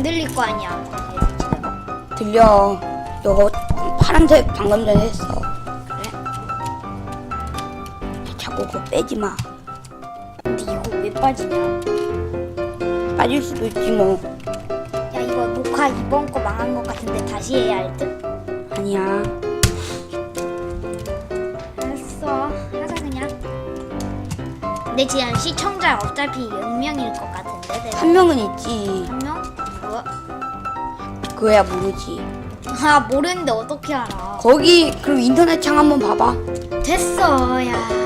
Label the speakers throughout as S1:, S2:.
S1: 안 들릴 거 아니야.
S2: 들려. 너 파란색 방금 전에 했어.
S1: 그래?
S2: 자꾸 그거 빼지 마.
S1: 근데 이거 왜 빠지냐?
S2: 빠질 수도 있지 뭐.
S1: 야 이거 녹화 이번 거 망한 것 같은데 다시 해야 할 듯?
S2: 아니야.
S1: 알았어 하자 그냥 근데 지금 시청자 어차피 0명일 것 같은데 내가
S2: 한 명은 있지.
S1: 한 명?
S2: 그거야 모르지.
S1: 아 모르는데 어떻게 알아
S2: 거기 그럼 인터넷 창 한번 봐봐.
S1: 됐어 야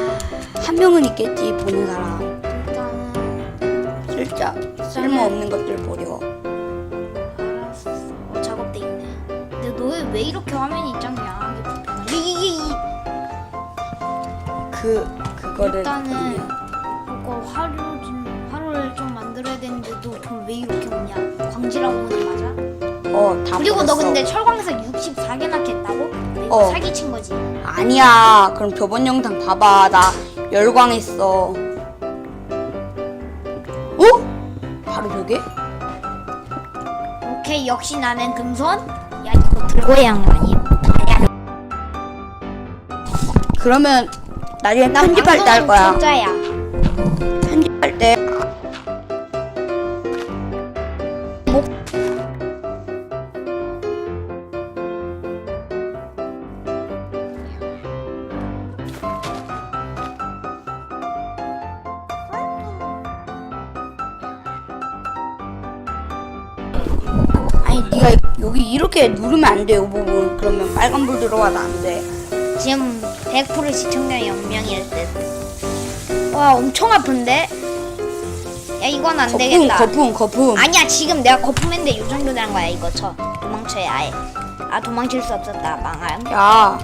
S2: 한 명은 있겠지 보는 사람.
S1: 일단은
S2: 쓸자 쓸모없는 것들 보려.
S1: 알았어 어, 작업대 있네 근데 너왜 왜 이렇게 화면이 짱야 이게 이게
S2: 이그 그거를
S1: 일단은 이거 화를 좀 화를 좀 만들어야 되는데 너돈왜 이렇게 없냐 광지라고 오는 맞아?
S2: 어, 다
S1: 그리고 너. 근데 철광석 64개나 캤다고? 너 이거
S2: 어.
S1: 사기친 거지?
S2: 아니야. 그럼 저번 영상 봐봐. 나 열광했어. 어? 바로 저게?
S1: 오케이 역시 나는 금손 야 이거 들고 해야 하는 거 아님?
S2: 그러면 나중에 편집할 때 할 거야.
S1: 초짜야
S2: 이렇게 누르면 안 돼, 이 부분. 그러면 빨간불 들어와도 안 돼.
S1: 지금 100% 시청자 0명일 듯 와 엄청 아픈데? 야 이건 안
S2: 거품,
S1: 되겠다
S2: 거품, 거품.
S1: 아니야 지금 내가 거품했는데 요 정도 된 거야 이거 쳐 도망쳐야 해. 아 도망칠 수 없었다 망할
S2: 야,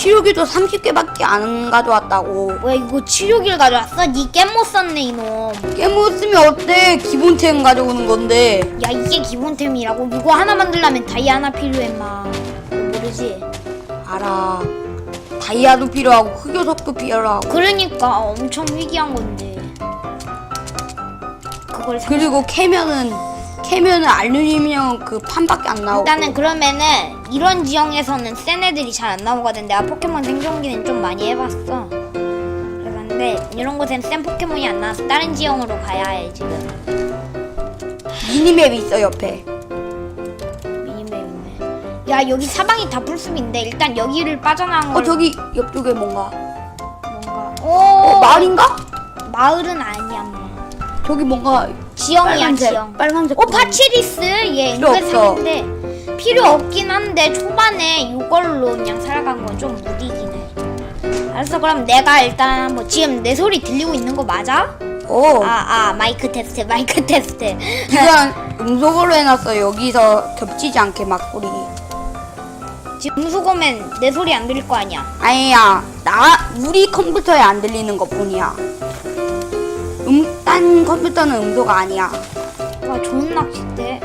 S2: 치료기도 30개밖에 안 가져왔다고.
S1: 왜 이거 치료기를 가져왔어? 니깻못 썼네 이놈
S2: 깨물었으면 어때? 기본템 가져오는 건데.
S1: 야 이게 기본템이라고 이거 하나 만들려면 다이아 하나 필요해 마 모르지?
S2: 알아. 다이아도 필요하고 흑요석도 필요하고.
S1: 그러니까 엄청 위기한 건데 그걸 사...
S2: 그리고 캐면은 캐면은 알루미늄 그 판밖에 안 나오고.
S1: 일단은 그러면은 이런 지형에서는 센 애들이 잘 안 나오거든 내가 포켓몬 생존기는 좀 많이 해봤어 그런데 이런 곳엔 센 포켓몬이 안 나와서 다른 지형으로 가야 해 지금
S2: 미니맵이 있어 옆에.
S1: 미니맵 있네 야 여기 사방이 다 풀숲인데 일단 여기를 빠져나간 어걸
S2: 저기 옆쪽에 뭔가.
S1: 뭔가 오
S2: 어 마을인가?
S1: 마을은 아니야 뭐
S2: 저기 뭔가
S1: 지형이야
S2: 빨간색
S1: 지형
S2: 빨간색.
S1: 오 파치리스 얘
S2: 필요 없어.
S1: 은근생인데 필요 없긴 한데 초반에 이걸로 그냥 살아간 건 좀 무디긴 해 알았어 그럼 내가 일단 뭐 지금 내 소리 들리고 있는 거 맞아?
S2: 어.
S1: 아아 마이크 테스트 마이크 테스트
S2: 이건 음소거로 해놨어 여기서 겹치지 않게 막 소리.
S1: 지금 음수고면 내 소리 안 들릴 거 아니야
S2: 아니야 나 우리 컴퓨터에 안 들리는 것 뿐이야. 음, 딴 컴퓨터는 음소가 아니야.
S1: 와 좋은 낚싯대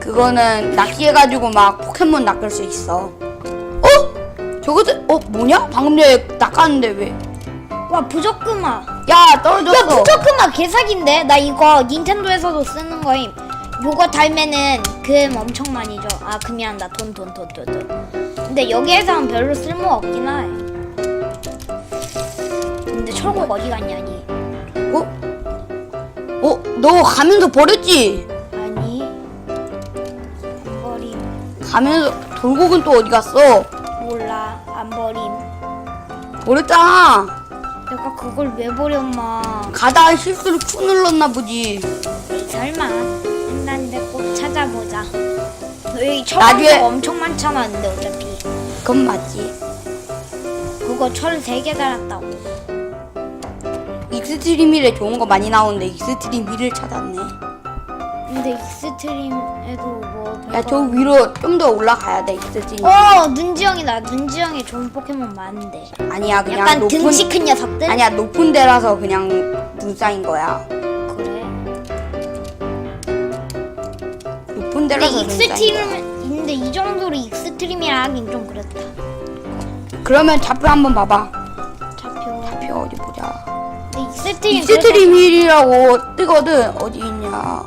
S2: 그거는 낚시해가지고 막 포켓몬 낚을 수 있어. 어? 저것들 어 뭐냐? 방금 전에 낚았는데 왜?
S1: 와 부적금아
S2: 야 떨어졌어.
S1: 야 부적금아 개사기인데 나 이거 닌텐도에서도 쓰는 거임 요거 달면은 금 엄청 많이 줘 아 금이란다 돈돈 돈 돈 돈 근데 여기에서는 별로 쓸모 없긴 해 근데 철곡 어디 갔냐 니
S2: 어? 어? 너 가면서 버렸지?
S1: 아니 안 버림
S2: 가면서 돌고은 또 어디 갔어?
S1: 몰라 안 버림
S2: 버렸잖아.
S1: 내가 그걸 왜 버려 엄마
S2: 가다 실수로 큐 눌렀나 보지.
S1: 설마 일단 내가 꼭 찾아보자 여기 철광석
S2: 나중에-
S1: 엄청 많잖아 근데 어차피
S2: 그건 맞지.
S1: 그거 철 3개 달았다고
S2: 익스트림일에 좋은 거 많이 나오는데 익스트림 힐을 찾았네.
S1: 근데 익스트림에도 뭐
S2: 야 저 위로 좀 더 올라가야 돼 익스트림.
S1: 어 눈지형이다 눈지형에 좋은 포켓몬 많은데
S2: 아니야 그냥
S1: 약간
S2: 높은
S1: 등치 큰 녀석들
S2: 아니야 높은 데라서 그냥 눈싸인 거야.
S1: 그래
S2: 높은
S1: 근데
S2: 데라서 거야.
S1: 익스트림 근데 이 정도로 익스트림이라 하긴 좀 그렇다
S2: 그러면 좌표 한번 봐봐.
S1: 익스트림
S2: 익스트림 힐이라고 뜨거든 어디 있냐.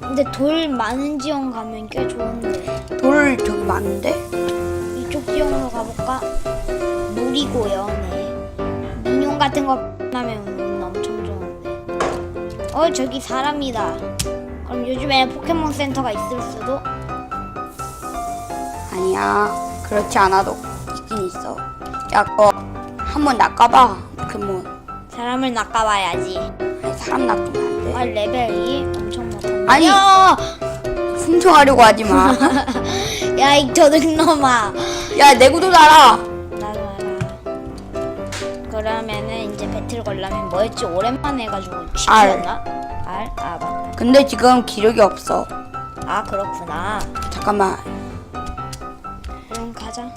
S1: 근데 돌 많은 지형 가면 꽤 좋은데
S2: 돌 저기 많은데?
S1: 이쪽 지형으로 가볼까? 물이고요 네 민용 같은 거 나면 운 엄청 좋은데 어 저기 사람이다 그럼 요즘에 포켓몬 센터가 있을 수도?
S2: 아니야. 그렇지 않아도 있긴 있어. 야, 그거 한번 낚아봐. 포켓몬.
S1: 사람을 낚아봐야지
S2: 사람 낚으면 안 돼.
S1: 아 레벨이 엄청 높은데
S2: 아니.
S1: 야!
S2: 훔쳐가려고 하지 마.
S1: 야, 이 도둑놈아.
S2: 야, 내 구도 달아.
S1: 나도 알아. 그러면은 이제 배틀 걸려면 뭐였지? 오랜만에 해가지고 G였나? R? 아, 맞다.
S2: 근데 지금 기력이 없어.
S1: 아, 그렇구나.
S2: 잠깐만.
S1: 그럼 가자.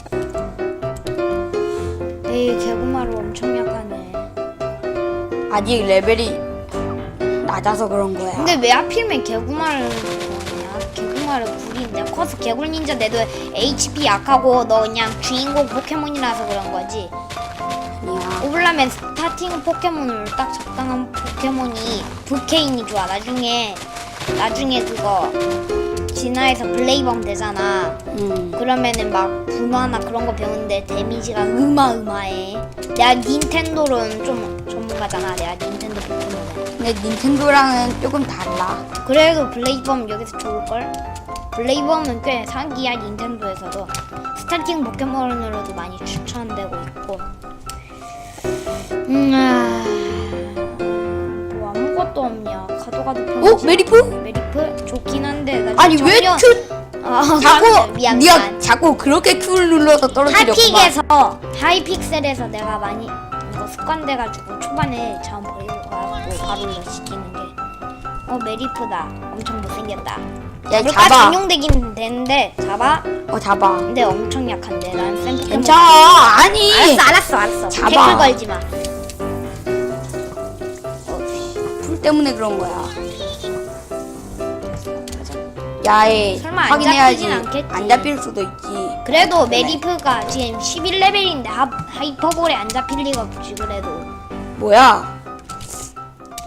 S1: 에이, 개구마루 엄청 약하네.
S2: 아직 레벨이 낮아서 그런 거야.
S1: 근데 왜 하필이면 개구마를 그러냐? 개구마를 구리인데 커서 개굴 닌자 내도 HP 약하고 너 그냥 주인공 포켓몬이라서 그런 거지.
S2: 아니야.
S1: 오블라면 스타팅 포켓몬을 딱 적당한 포켓몬이 부케인이 좋아. 나중에 나중에 그거 진화해서 블레이범 되잖아.
S2: 음.
S1: 그러면은 막 분화나 그런 거 배우는데 데미지가 어마어마해. 내가 닌텐도로는 좀 전문가잖아. 내가 닌텐도 포켓몬은.
S2: 근데 닌텐도랑은 조금 달라.
S1: 그래도 블레이범 여기서 좋을걸? 블레이범은 꽤 상기야 닌텐도에서도 스타팅 포켓몬으로도 많이 추천되고 있고 음, 아, 뭐 아무것도 없냐 가도 가도
S2: 어?
S1: 편하지
S2: 메리프?
S1: 메리프? 좋긴 한데 나
S2: 아니 왜
S1: 전혀-
S2: 큐?
S1: 아,
S2: 자꾸
S1: 미안
S2: 네가
S1: 미안
S2: 자꾸 그렇게 큐를 눌러서 떨어뜨렸구만.
S1: 하이픽에서 하이픽셀에서 내가 많이 이거 습관돼가지고 초반에 자원 버리고 가고 바로 시키는 게 어 메리프다 엄청 못생겼다
S2: 야
S1: 물가
S2: 잡아.
S1: 전용되긴 되는데 잡아?
S2: 어 잡아.
S1: 근데 엄청 약한데 난 샘플
S2: 괜찮아. 아니.
S1: 알았어 알았어 알았어
S2: 잡아.
S1: 태클 걸지
S2: 마풀 때문에 그런 거야. 야에
S1: 설마 안
S2: 확인해야지.
S1: 잡히진 않겠지?
S2: 안 잡힐 수도 있지.
S1: 그래도
S2: 네.
S1: 메리프가 지금 11레벨인데 하, 하이퍼볼에 안 잡힐 리가 없지 그래도
S2: 뭐야?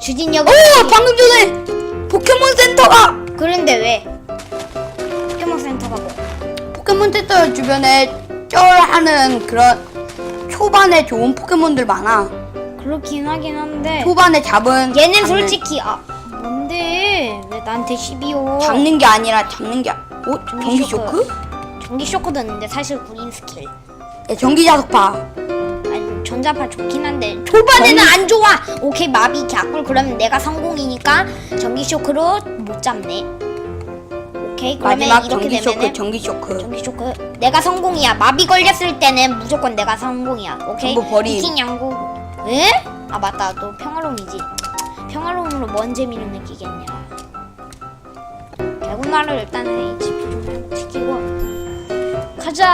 S1: 주진력
S2: 오 방금 전에 포켓몬 센터가
S1: 그런데 왜 포켓몬 센터가 뭐
S2: 포켓몬 센터 주변에 쩔하는 그런 초반에 좋은 포켓몬들 많아.
S1: 그렇긴 하긴 한데
S2: 초반에 잡은
S1: 얘는
S2: 잡는-
S1: 솔직히 아 뭔데 왜 나한테 12호
S2: 잡는 게 아니라 잡는 게. 아- 어
S1: 전기 쇼크.
S2: 쇼크?
S1: 전기 쇼크도 있는데 사실 구린 스킬
S2: 야 전기 자석파.
S1: 아니 전자파 좋긴 한데 초반에는 안 좋아 오케이 마비 갸꿀 그러면 내가 성공이니까 전기 쇼크로 못 잡네 오케이 그러면
S2: 마지막
S1: 이렇게
S2: 전기 쇼크
S1: 되면은
S2: 전기 쇼크.
S1: 전기 쇼크 내가 성공이야 마비 걸렸을 때는 무조건 내가 성공이야 오케이
S2: 전부 버림.
S1: 이킹 양고 에? 아 맞다 또 평화로움이지 평화로움으로 뭔 재미를 느끼겠냐 개구나를 일단은 HP 좀 회복시키고. 가자!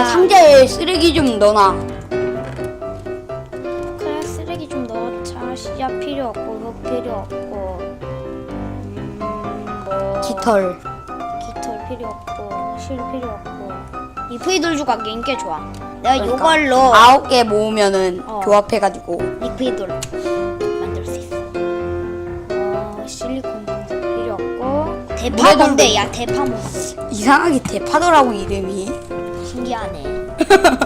S2: 야 상자에 쓰레기 좀 넣어놔.
S1: 그래 쓰레기 좀 넣자. 씨앗 필요 없고 흙 필요 없고. 음 뭐.
S2: 깃털.
S1: 깃털 필요 없고 실 필요 없고. 이 프이돌 조각 인게 좋아. 내가
S2: 그러니까.
S1: 이걸로
S2: 아홉 개 모으면은
S1: 어.
S2: 조합해가지고.
S1: 리퀴돌 대파
S2: 물에도
S1: 뭔데 야 대파 뭐
S2: 이상하게 대파더라고 이름이.
S1: 신기하네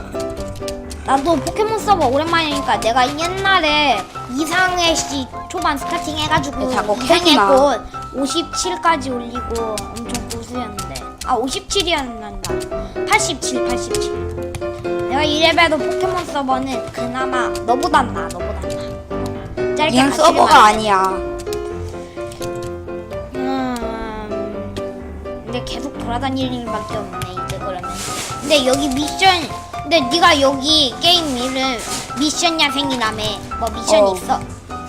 S1: 나도 포켓몬 서버 오랜만이니까 내가 옛날에 이상해 씨 초반 스타팅 해가지고
S2: 야, 자꾸 캐지 마.
S1: 이상했고 57까지 올리고 엄청 고수였는데 아 57이었난다 87 87 내가 이래봬도 포켓몬 서버는 그나마 너보단 나 너보단 나 짧게 같이
S2: 서버가
S1: 해봐.
S2: 아니야.
S1: 근데 계속 돌아다닐 일밖에 없네 이제 그러면. 근데 여기 미션, 근데 네가 여기 게임 이름 미션 야생이라며 뭐 미션
S2: 어.
S1: 있어?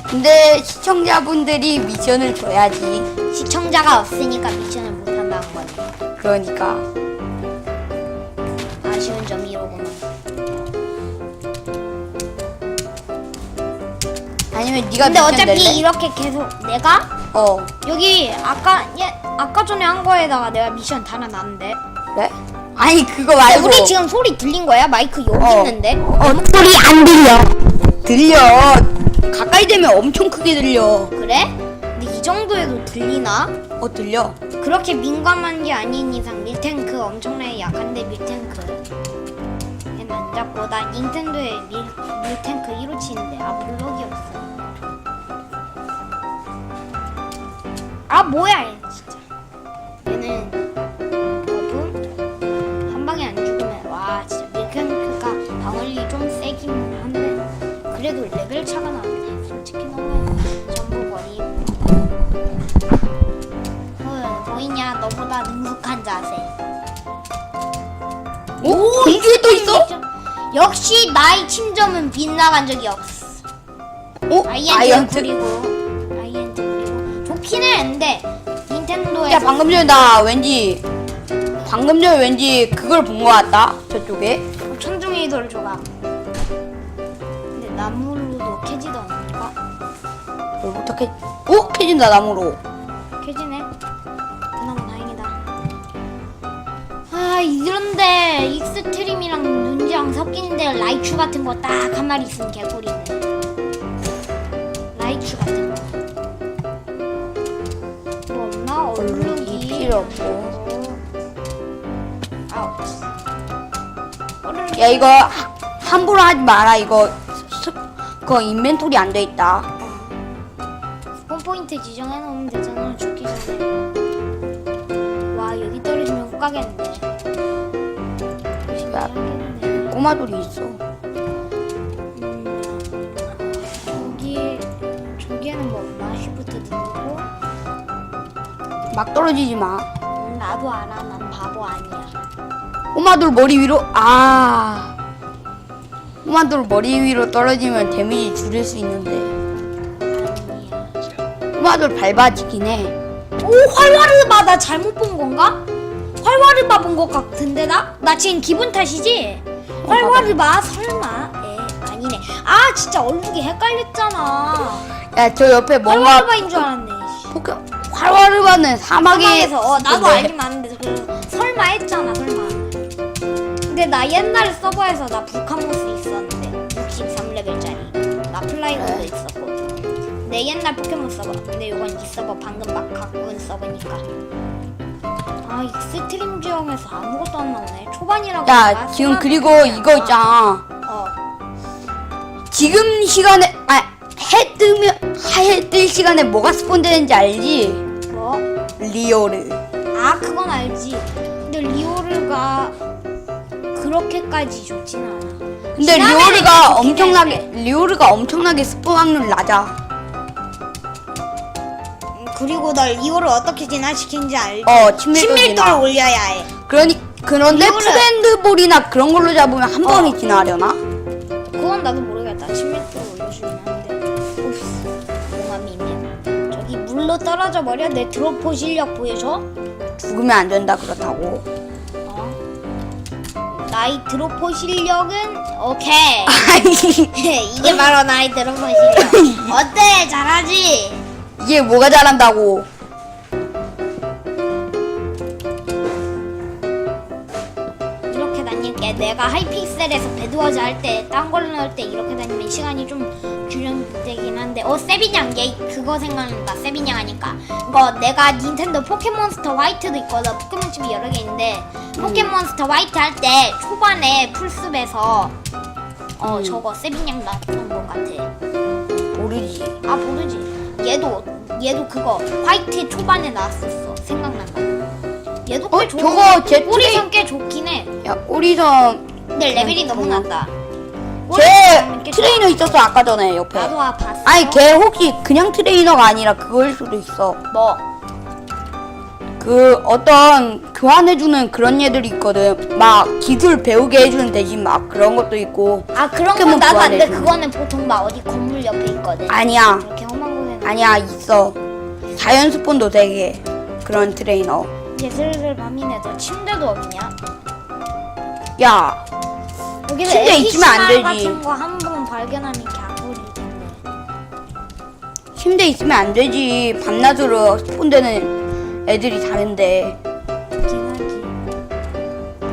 S2: 근데 시청자분들이 미션을 줘야지.
S1: 시청자가 없으니까 미션을 못 한다는 거네.
S2: 그러니까.
S1: 아쉬운 점이 이로구나.
S2: 아니면 네가
S1: 근데
S2: 미션
S1: 어차피
S2: 낼래?
S1: 이렇게 계속 내가
S2: 어
S1: 여기 아까 예 아까 전에 한 거에다가 내가 미션 달아놨는데.
S2: 그래? 아니 그거 말고.
S1: 우리 지금 소리 들린 거야? 마이크 여기
S2: 어.
S1: 있는데.
S2: 어 소리 안 들려. 들려. 가까이 되면 엄청 크게 들려.
S1: 그래? 근데 이 정도에도 들리나?
S2: 어 들려
S1: 그렇게 민감한 게 아닌 이상 밀탱크 엄청나게 약한데 밀탱크 얘는 안 잡고 나 닌텐도에 밀, 밀탱크 1호 치는데 아 블록이 아 뭐야 얘 진짜. 얘는 거품 한 방에 안 죽으면 와 진짜 밀탱크가 방어력이 좀 세긴 한데 그래도 레벨 차가 나네 솔직히 너무. 전부 헐, 보이냐? 너보다 능숙한 자세.
S2: 오 공주에 또 있어?
S1: 역시 나의 침점은 빗나간 적이 없어.
S2: 오
S1: 아이엔트,
S2: 아이언트
S1: 그리고 좋긴 해. 근데 닌텐도에서
S2: 야 방금 전에 나 왠지 방금 전에 왠지 그걸 본 것 같다 저쪽에
S1: 천중의 돌 조각. 근데 나무로도 캐지던가?
S2: 그걸 어떻게 오 캐진다 나무로
S1: 캐지네. 그나마 다행이다. 아 이런데 익스트림이랑 눈지랑 섞이는데 라이츄 같은 거 딱 한 마리 있으면 개꿀이네. 라이츄 같은 거.
S2: 필요 없고. 야 이거 하- 함부로 하지 마라 이거 스, 그거 인벤토리 안 돼 있다
S1: 스폰 포인트 지정해 놓으면 되잖아 죽기 전에. 와 여기 떨어지면 못 가겠네. 조심히
S2: 야.
S1: 해야겠네.
S2: 꼬마돌이 있어 막 떨어지지 마.
S1: 음, 나도 알아. 난 바보 아니야.
S2: 꼬마돌 머리 위로 아. 꼬마돌 머리 위로 떨어지면 데미지 줄일 수 있는데.
S1: 아니야
S2: 꼬마돌 밟아지긴 해.
S1: 오 활화르바 나 잘못 본 건가? 활화르바 본 것 같은데 나? 나 지금 기분 탓이지? 활화르바 설마? 에 아니네. 아 진짜 얼룩이 헷갈렸잖아.
S2: 야 저 옆에 뭔가
S1: 활화르바인 줄 알았네 씨.
S2: 포켓 활활르바는 사막에
S1: 사막에서 어 나도
S2: 근데
S1: 알긴 아는데 그 설마 했잖아 설마 근데 나 옛날 서버에서 나 불카모스 있었는데 63레벨짜리 나 플라이고도
S2: 네.
S1: 있었고 내 옛날 포켓몬 서버 근데 요건 이 서버 방금 막 갖고 온 서버니까 아 익스트림 지형에서 아무것도 안 나오네 초반이라고
S2: 야? 지금 그리고 이거. 있잖아
S1: 어
S2: 지금 시간에 아 해 뜨면 해 뜰 시간에 뭐가 스폰되는지 알지?
S1: 뭐?
S2: 리오르
S1: 아 그건 알지 근데 리오르가 그렇게까지 좋진 않아
S2: 근데
S1: 지난해는
S2: 리오르가 엄청나게. 리오르가 엄청나게 스폰 확률 낮아
S1: 음, 그리고 널 리오를 어떻게 진화시킨지 알지?
S2: 어 친밀도
S1: 친밀도를
S2: 진화
S1: 올려야 해.
S2: 그러니 그런데
S1: 리오르-
S2: 프렌드볼이나 그런 걸로 잡으면 한
S1: 어.
S2: 번에 진화하려나?
S1: 그건 나도 모르겠다. 친밀 물로 떨어져 버려. 내 드로포 실력 보여줘.
S2: 죽으면 안 된다 그렇다고
S1: 어. 나의 드로포 실력은 오케이.
S2: 아니
S1: 이게 바로 나의 드로포 실력. 어때? 잘하지?
S2: 이게 뭐가 잘한다고
S1: 이렇게 다닐게. 내가 하이픽셀에서 배드워즈 할 때, 딴 걸로 넣을 때 이렇게 다니면 시간이 좀 줄여되긴 한데, 어, 세비냥, 얘 그거 생각난다. 세비냥 하니까. 이거 내가 닌텐도 포켓몬스터 화이트도 있거든. 포켓몬칩이 여러 개 있는데, 포켓몬스터 화이트 할 때 초반에 풀숲에서, 어,
S2: 음.
S1: 저거 세비냥 나왔던 것 같아.
S2: 모르지
S1: 아, 모르지. 얘도, 얘도 그거 화이트 초반에 나왔었어. 생각난다. 얘도 꽤
S2: 어,
S1: 좋은
S2: 저거 제
S1: 꼬리선 꽤 좋긴 해.
S2: 야 꼬리섬
S1: 근데 레벨이 너무
S2: 정말.
S1: 낮다.
S2: 제 트레이너 있었어 아까 전에 옆에
S1: 나도 아 봤어.
S2: 아니 걔 혹시 그냥 트레이너가 아니라 그거일 수도 있어
S1: 뭐?
S2: 그 어떤 교환해주는 그런 애들이 있거든 막 기술 배우게 해주는 대신 막 그런 것도 있고
S1: 아 그런 건
S2: 포켓몬
S1: 나도 안 돼.
S2: 교환해주는.
S1: 그거는 보통 막 어디 건물 옆에 있거든.
S2: 아니야
S1: 험한.
S2: 아니야 있어 자연 스폰도 되게 그런 트레이너
S1: 이제 슬슬 밤이네. 너 침대도 없냐?
S2: 야
S1: 여기서
S2: 침대 있으면 안 되지.
S1: 같은 거한번 발견하면 텐데.
S2: 침대 있으면 안 되지 밤낮으로 스폰되는 애들이 다른데.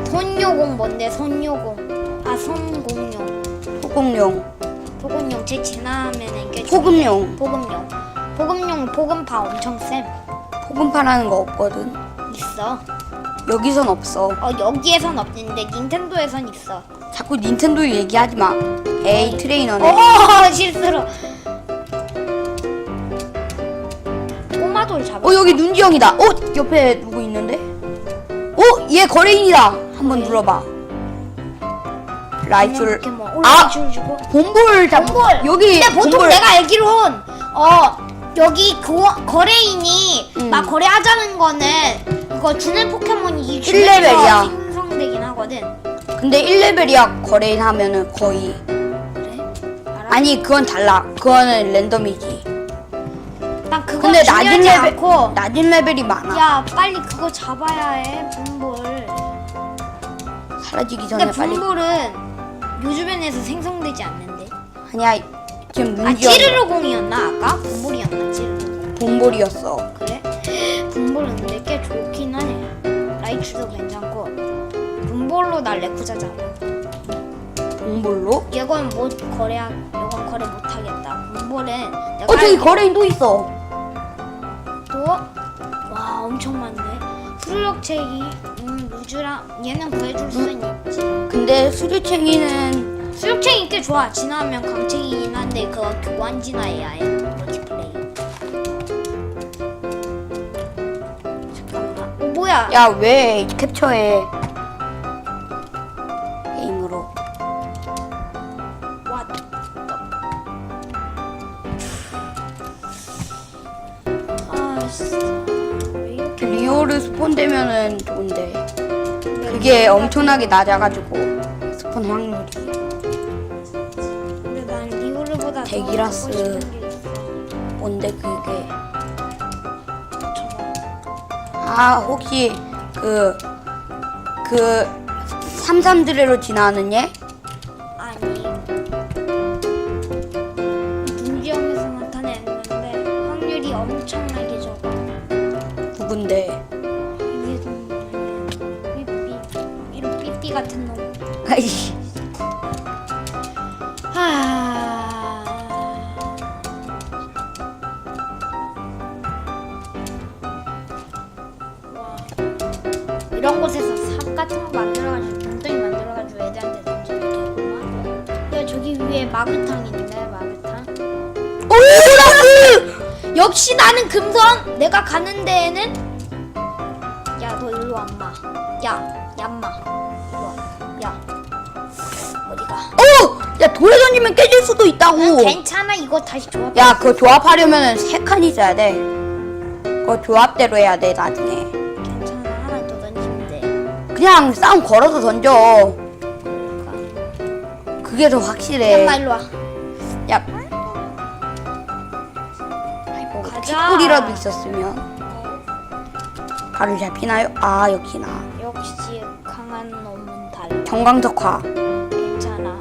S1: 손요공 뭔데? 손요공. 아 손공용.
S2: 소금용
S1: 보급용 제 지나면은 꽤
S2: 소금용
S1: 보급용. 보급용 보급파 엄청 쌤.
S2: 소금파라는 거 없거든.
S1: 있어.
S2: 여기선 없어.
S1: 어 여기에선 없는데 닌텐도에선 있어.
S2: 자꾸 닌텐도 얘기하지 마. 에이 트레이너네.
S1: 오 실수로. 꼬마돌 잡아.
S2: 어 여기 눈지 형이다. 어 옆에 누구 있는데? 어 얘 거래인이다. 한번
S1: 네.
S2: 눌러봐. 라이줄.
S1: 포켓몬
S2: 아
S1: 주고.
S2: 본볼 잡.
S1: 본볼.
S2: 여기
S1: 근데 보통
S2: 본볼.
S1: 내가 알기론 어 여기 그 거래인이
S2: 음.
S1: 막 거래하자는 거는 이거 주는 포켓몬이 이
S2: 1레벨이야.
S1: 주변에서 생성되긴 하거든.
S2: 근데 1레벨이야 거래인 하면은 거의. 아니 그건 달라. 그거는 랜덤이지.
S1: 난 그거
S2: 근데 낮은
S1: 중요하지
S2: 레벨
S1: 않고
S2: 낮은 레벨이 많아.
S1: 야 빨리 그거 잡아야 해 분볼.
S2: 사라지기 전에
S1: 근데
S2: 빨리.
S1: 분볼은 요 주변에서 생성되지 않는데.
S2: 아니야 지금
S1: 아
S2: 눈지 형
S1: 찌르르공이었나 아까? 분볼이었나 찌르르공.
S2: 본볼이었어.
S1: 그래? 분볼은 근데 꽤 좋긴 하네. 라이츠도 괜찮고. 분볼로 날 레쿠자 잡아.
S2: 본볼로?
S1: 이건 못 거래, 이건 거래 못 하겠다. 분볼은 내가
S2: 어 저기 거래인 또 있어.
S1: 또, 와 엄청 많네. 수력책이, 음 루즈랑 얘는 구해줄 수는 있지.
S2: 근데 수류챙이는
S1: 수력책이 꽤 좋아. 진화하면 강책이긴 한데 그거 교환 진화해야 해. 멀티플레이. 잠깐만. 어 뭐야?
S2: 야 왜 캡처해 그게 엄청나게 낮아가지고 스폰 확률이
S1: 근데 난 리오르보다 더
S2: 데기라스.
S1: 갖고 싶은 게 있어.
S2: 뭔데 그게. 아 혹시 그 그 삼삼드레로 지나는 얘?
S1: 역시 나는 금선. 내가 가는 데에는 야 너 일로 와마. 야 얌마. 일로 와. 야 어디가?
S2: 오! 야 돌에 던지면 깨질 수도 있다고
S1: 괜찮아 이거 다시 조합.
S2: 야 그거 조합하려면 세칸 있어야 돼 그거 조합대로 해야 돼 나중에
S1: 괜찮아 하나 더 던지면 돼.
S2: 그냥 싸움 걸어서 던져
S1: 그러니까.
S2: 그게 더 확실해
S1: 얌마 일로 와.
S2: 야 킥불이라도 있었으면 바로 잡히나요? 아 역시나
S1: 역시 강한 놈은 달라.
S2: 정광석화
S1: 괜찮아.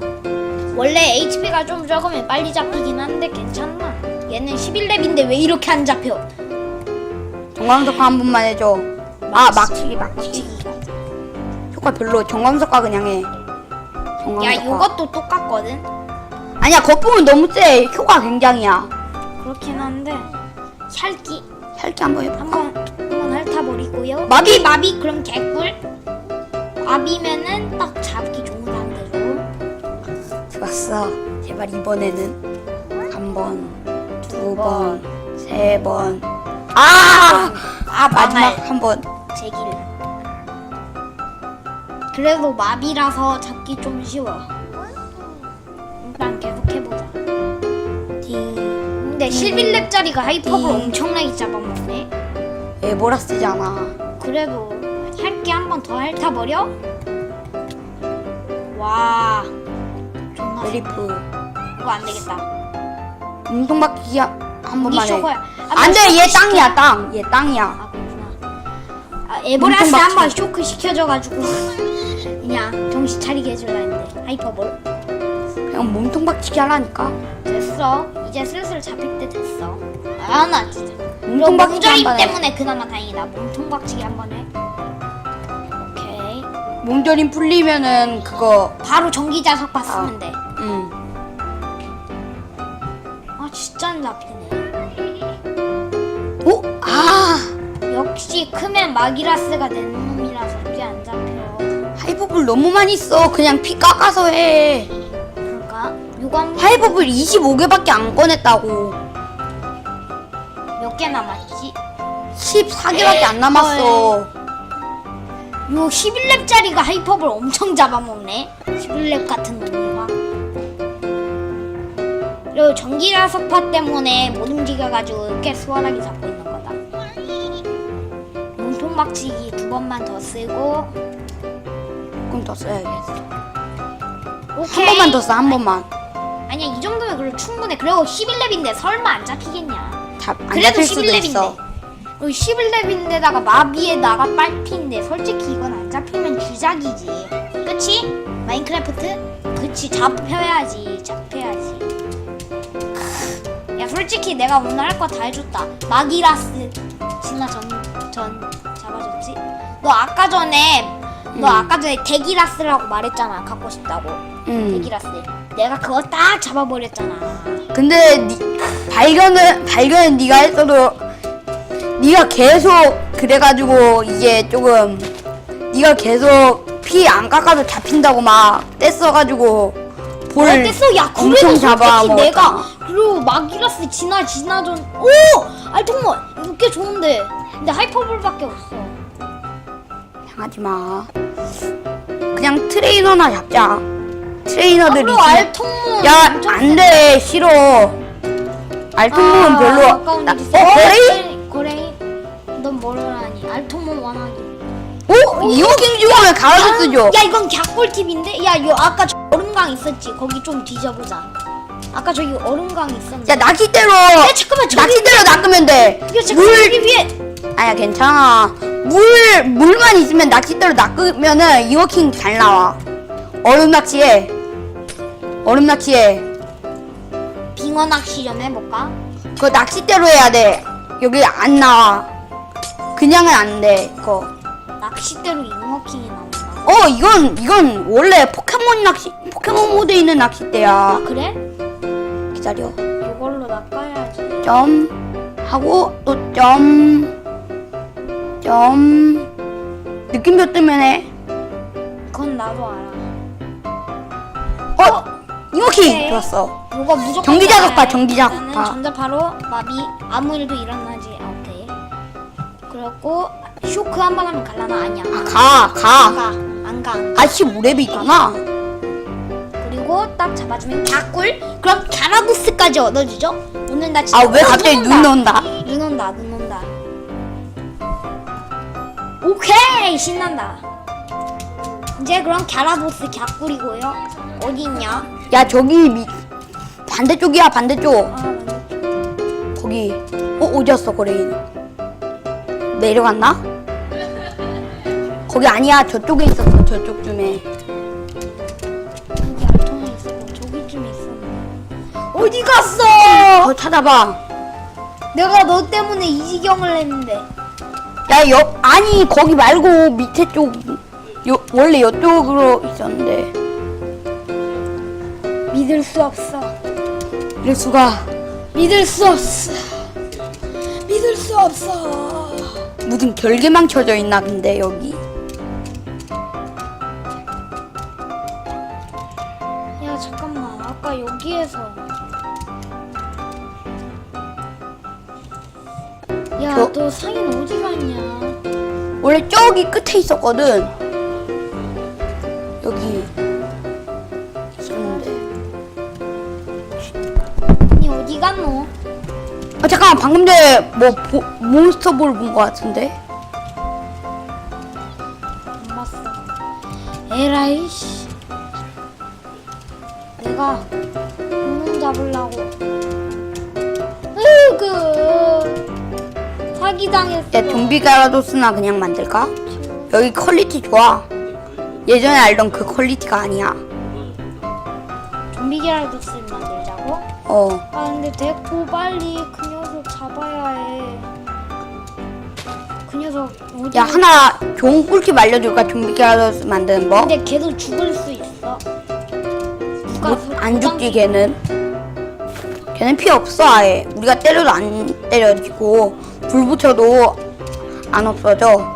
S1: 원래 HP가 좀 적으면 빨리 잡히긴 한데 괜찮나? 얘는 11렙인데 왜 이렇게 안 잡혀?
S2: 정광석화 한 번만 해줘 아 막치기 막치기. 효과 별로 정광석화 그냥 해 정광석화
S1: 야 이것도 똑같거든.
S2: 아니야 거품은 너무 세 효과 굉장이야
S1: 그렇긴 한데 샬기
S2: 살기 한번 해봐
S1: 한번 한번 핥아버리고요.
S2: 마비!
S1: 마비 그럼 개꿀. 마비면은 딱 잡기 좋은 상태로.
S2: 좋았어 제발 이번에는 한 번 두 번 세 번 아 아, 마지막
S1: 망할.
S2: 한번
S1: 제길. 그래도 마비라서 잡기 좀 쉬워. 일단 해보자. 근데 11렙짜리가 하이퍼블
S2: 띵.
S1: 엄청나게 잡아먹네.
S2: 에보라 쓰잖아
S1: 그래도 할 게 한 번 더 핥아버려? 와. 존나
S2: 메리프
S1: 이거 안 되겠다.
S2: 운동바퀴 한 번만 니해
S1: 쇼커야.
S2: 안돼 얘 땅이야 땅 얘 땅이야
S1: 아 그렇구나. 아 에보라스 한번
S2: 막히네.
S1: 쇼크 시켜줘가지고 그냥 정신 차리게 해줄라 했는데 하이퍼볼
S2: 그냥 몸통 박치기 하라니까
S1: 됐어. 이제 슬슬 잡힐 때 됐어. 아 나 진짜.
S2: 몸통 박치기
S1: 몸조림
S2: 한번 해
S1: 때문에 그나마 다행이다. 몸통 박치기 한 번 해. 오케이.
S2: 몸조림 풀리면은 그거
S1: 바로 전기 자석바 쓰면 돼.
S2: 음
S1: 아 진짜 안 잡히네.
S2: 오? 아
S1: 몹시 크면 마기라스가 내 놈이라서 이게 안 잡혀.
S2: 하이버블 너무 많이 써. 그냥 피 깎아서 해. 하이버블 25개밖에 안 꺼냈다고.
S1: 몇개 남았지?
S2: 14개밖에 안 남았어.
S1: 요 11렙짜리가 하이퍼볼 엄청 잡아먹네. 11렙 같은 놈이가. 그리고 전기라서파 때문에 못 움직여가지고 이렇게 수월하게 잡고 있는 거다. 몸통 박치기 두 번만 더 쓰고.
S2: 조금 더 써야겠어.
S1: 오케이.
S2: 한 번만 더 써, 한 번만.
S1: 아니야 이 정도면 그래도 충분해. 그리고 11렙인데 설마 안 잡히겠냐?
S2: 잡, 안
S1: 그래도
S2: 잡힐 수도
S1: 11렙인데.
S2: 있어.
S1: 그리고 11렙인데다가 마비에다가 빨피인데 솔직히 이건 안 잡히면 주작이지. 그치? 마인크래프트? 그치 잡혀야지 잡혀야지. 크, 야 솔직히 내가 오늘 할 거 다 해줬다. 마기라스 진나 전, 전 잡아줬지? 너 아까 전에 너
S2: 음.
S1: 아까 전에 대기라스라고 말했잖아 갖고 싶다고
S2: 응.
S1: 대기라스 내가 그거 딱 잡아버렸잖아.
S2: 근데 니, 발견을 발견은 네가 했어도 네가 계속 그래가지고 이게 조금 네가 계속 피 안 깎아도 잡힌다고 막 떼써가지고 볼
S1: 어땠어? 야 그래도
S2: 엄청
S1: 솔직히
S2: 잡아
S1: 내가 그리고 마기라스 지나 지나전. 오! 알통모 이거 꽤 좋은데. 근데 하이퍼볼밖에 없어.
S2: 향하지 마. 그냥 트레이너나 잡자. 트레이너들이
S1: 알통모
S2: 야
S1: 엄청
S2: 안돼 싫어. 알통모는
S1: 아,
S2: 별로.
S1: 아까운
S2: 나, 어. 거레이?
S1: 거레이 넌 뭐라니 알통모 원하기
S2: 오 이호킹 죽으면 갈아서 쓰죠.
S1: 야 이건 갸꿀 팁인데 야 이거 아까 저 얼음강 있었지 거기 좀 뒤져보자 아까 저기 얼음강 있었는데
S2: 야 낚싯대로
S1: 야 잠깐만 저기
S2: 낚싯대로 낚으면 돼.
S1: 야 잠깐만
S2: 물
S1: 저기 위에
S2: 아야 괜찮아. 물 물만 있으면 낚싯대로 낚으면은 이워킹 잘 나와. 얼음 낚시해. 얼음 낚시해.
S1: 빙어 낚시 좀 해볼까?
S2: 그거 낚싯대로 해야 돼. 여기 안 나와. 그냥은 안 돼. 그거.
S1: 낚싯대로 잉어킹이 나온다
S2: 어 이건 이건 원래 포켓몬 낚시 포켓몬 모드에 있는 낚싯대야.
S1: 아 그래?
S2: 기다려.
S1: 이걸로 낚아야지
S2: 점 하고 또 점. 점. 느낌표 뜨면 해.
S1: 그건 나도 알아
S2: 어 이워킹
S1: 오케이.
S2: 좋았어.
S1: 이거 무조건
S2: 자극파,
S1: 해.
S2: 전기 자극파.
S1: 일단은 전자파로 마비 아무 일도 일어나지 아, 오케이 그리고 쇼크 한 번 하면 갈라나 아니야
S2: 가 가.
S1: 안가 안가
S2: 아씨 무랩이 있구나.
S1: 그리고 딱 잡아주면 갸꿀 그럼 갸라도스까지 얻어주죠 오늘 나 진짜
S2: 아왜 갑자기 눈 온다?
S1: 눈 온다 눈 온다 오케이 신난다 이제 그럼 갸라도스 갸꿀이고요 어디 있냐
S2: 야 저기 미... 반대쪽이야 반대쪽.
S1: 아
S2: 거기. 어 어디였어 거래인? 내려갔나? 거기 아니야 저쪽에 있었어 저쪽 쯤에.
S1: 여기 알통에 있었고 저기쯤에 있었는데 어디 갔어?
S2: 더 찾아봐.
S1: 내가 너 때문에 이 지경을 했는데
S2: 야여 아니 거기 말고 밑에 쪽. 요 원래 이쪽으로 있었는데.
S1: 믿을 수 없어.
S2: 이럴 수가.
S1: 믿을 수 없어. 믿을 수 없어.
S2: 무슨 결계망 쳐져 있나 근데 여기.
S1: 야 잠깐만. 아까 여기에서. 야
S2: 저-
S1: 너 상인 어디 갔냐?
S2: 원래 저기 끝에 있었거든.
S1: 아
S2: 잠깐만 방금 전에 뭐 보, 몬스터 볼 본 거 같은데.
S1: 안 봤어 에라이 씨 내가 공룡 잡으려고 으그 사기당했어
S2: 야 좀비 가라도스나 그냥 만들까? 여기 퀄리티 좋아. 예전에 알던 그 퀄리티가 아니야.
S1: 좀비기라도스 만들자고?
S2: 어.
S1: 아 근데 됐고 빨리 그 어디?
S2: 야 하나 좋은 꿀팁 알려줄까? 좀비 가라도스 만드는 법?
S1: 근데 걔도 죽을 수 있어. 누가
S2: 뭐, 안 죽지 걔는. 걔는 피 없어 아예. 우리가 때려도 안 때려지고 불 붙여도
S1: 안 없어져.